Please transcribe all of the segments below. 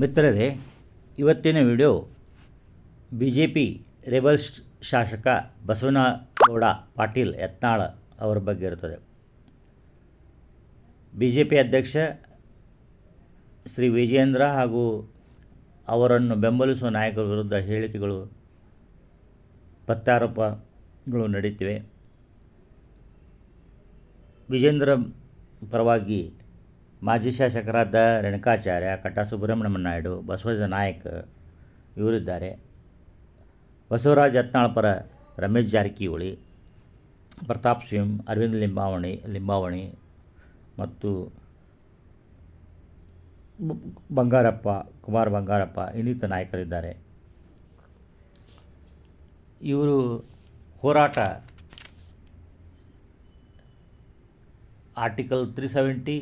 ಮಿತ್ರರೇ, ಇವತ್ತಿನ video B J P rebels ಶಾಸಕ ಬಸವನಗೌಡ ಪಾಟೀಲ್ ಯತ್ನಾಳ ಅವರ ಬಗ್ಗೆ ಇರುತ್ತದೆ. ಬಿ ಜೆ ಪಿ ಅಧ್ಯಕ್ಷ ಶ್ರೀ ವಿಜೇಂದ್ರ ಹಾಗೂ ಅವರನ್ನು ಬೆಂಬಲಿಸುವ ನಾಯಕರ ವಿರುದ್ಧ ಹೇಳಿಕೆಗಳು, ಪ್ರತ್ಯಾರೋಪಗಳು ನಡೆಯುತ್ತಿವೆ. ವಿಜೇಂದ್ರ ಪರವಾಗಿ ಮಾಜಿ ಶಾಸಕರಾದ ರೇಣುಕಾಚಾರ್ಯ ಕಟ್ಟ ಸುಬ್ರಹ್ಮಣ್ಯ ನಾಯ್ಡು, ಬಸವರಾಜ ನಾಯಕ್ ಇವರಿದ್ದಾರೆ. ಬಸವರಾಜ್ ಯತ್ನಾಳ್ ಪರ ರಮೇಶ್ ಜಾರಕಿಹೊಳಿ, ಪ್ರತಾಪ್ ಸಿಂ ಅರವಿಂದ್ ಲಿಂಬಾವಣಿ ಲಿಂಬಾವಣಿ ಮತ್ತು ಬಂಗಾರಪ್ಪ, ಕುಮಾರ್ ಬಂಗಾರಪ್ಪ ಇನ್ನಿತ ನಾಯಕರಿದ್ದಾರೆ. ಇವರು ಹೋರಾಟ ಆರ್ಟಿಕಲ್ ತ್ರೀ ಸೆವೆಂಟಿ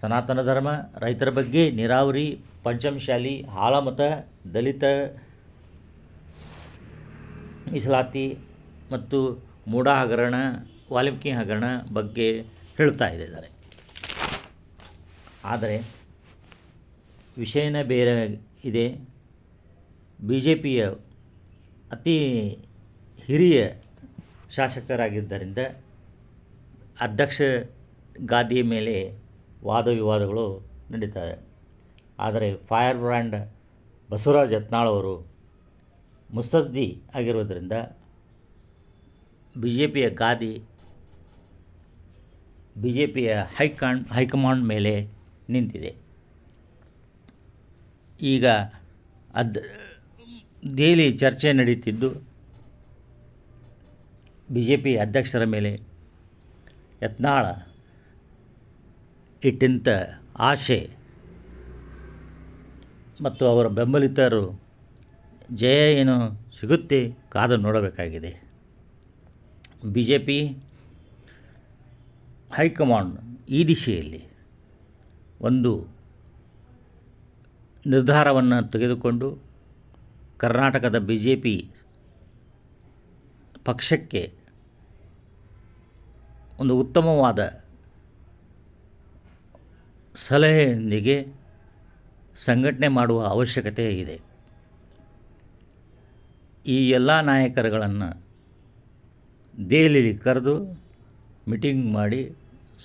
ಸನಾತನ ಧರ್ಮ, ರೈತರ ಬಗ್ಗೆ ನೀರಾವರಿ, ಪಂಚಮಶಾಲಿ ಹಾಲಮತ ದಲಿತ, ಮೀಸಲಾತಿ ಮತ್ತು ಮೂಢ ಹಗರಣ ವಾಲ್ಮೀಕಿ ಹಗರಣ ಬಗ್ಗೆ ಹೇಳ್ತಾ ಇದ್ದಾರೆ. ಆದರೆ ವಿಷಯನೇ ಬೇರೆ ಇದೆ. ಬಿ ಜೆ ಪಿಯ ಅತಿ ಹಿರಿಯ ಶಾಸಕರಾಗಿದ್ದರಿಂದ ಅಧ್ಯಕ್ಷ ಗಾದಿಯ ಮೇಲೆ ವಾದ ವಿವಾದಗಳು ನಡೀತವೆ. ಆದರೆ ಫೈರ್ ಬ್ರ್ಯಾಂಡ್ ಬಸವರಾಜ್ ಯತ್ನಾಳವರು ಮುಸ್ತದ್ದಿ ಆಗಿರೋದರಿಂದ ಬಿ ಜೆ ಪಿಯ ಗಾದಿ ಬಿ ಜೆ ಪಿಯ ಹೈಕಾಂಡ್ ಹೈಕಮಾಂಡ್ ಮೇಲೆ ನಿಂತಿದೆ. ಈಗ ಅದ್ ದೇಲಿ ಚರ್ಚೆ ನಡೀತಿದ್ದು ಬಿ ಜೆ ಪಿ ಅಧ್ಯಕ್ಷರ ಮೇಲೆ. ಯತ್ನಾಳ ಇಟ್ಟಿಂತ ಆಶೆ ಮತ್ತು ಅವರ ಬೆಂಬಲಿತರು ಜಯ ಏನು ಸಿಗುತ್ತೆ ಕಾದು ನೋಡಬೇಕಾಗಿದೆ. ಬಿ ಜೆ ಪಿ ಹೈಕಮಾಂಡ್ ಈ ದಿಶೆಯಲ್ಲಿ ಒಂದು ನಿರ್ಧಾರವನ್ನು ತೆಗೆದುಕೊಂಡು ಕರ್ನಾಟಕದ ಬಿ ಜೆ ಪಿ ಪಕ್ಷಕ್ಕೆ ಒಂದು ಉತ್ತಮವಾದ ಸಲಹೆಯೊಂದಿಗೆ ಸಂಘಟನೆ ಮಾಡುವ ಅವಶ್ಯಕತೆ ಇದೆ. ಈ ಎಲ್ಲ ನಾಯಕರುಗಳನ್ನು ದೆಹಲಿಯಲ್ಲಿ ಕರೆದು ಮೀಟಿಂಗ್ ಮಾಡಿ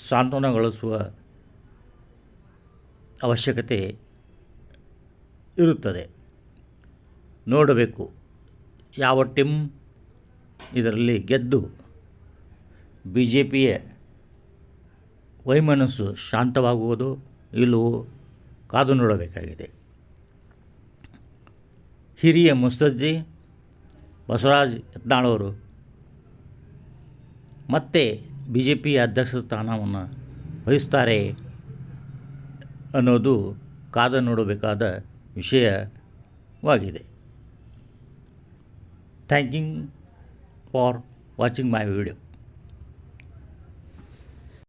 ಸಾಂತ್ವನಗೊಳಿಸುವ ಅವಶ್ಯಕತೆ ಇರುತ್ತದೆ. ನೋಡಬೇಕು ಯಾವ ಟೀಮ್ ಇದರಲ್ಲಿ ಗೆದ್ದು ಬಿ ಜೆ ಪಿಯ ವೈಮನಸ್ಸು ಶಾಂತವಾಗುವುದು ಇಲ್ಲವೋ ಕಾದು ನೋಡಬೇಕಾಗಿದೆ. ಹಿರಿಯ ಮುಸ್ತಜ್ಜಿ ಬಸವರಾಜ್ ಯತ್ನಾಳವರು ಮತ್ತೆ ಬಿ ಜೆ ಪಿ ಅಧ್ಯಕ್ಷ ಸ್ಥಾನವನ್ನು ವಹಿಸ್ತಾರೆ ಅನ್ನೋದು ಕಾದ ನೋಡಬೇಕಾದ ವಿಷಯವಾಗಿದೆ. Thanking for watching my video.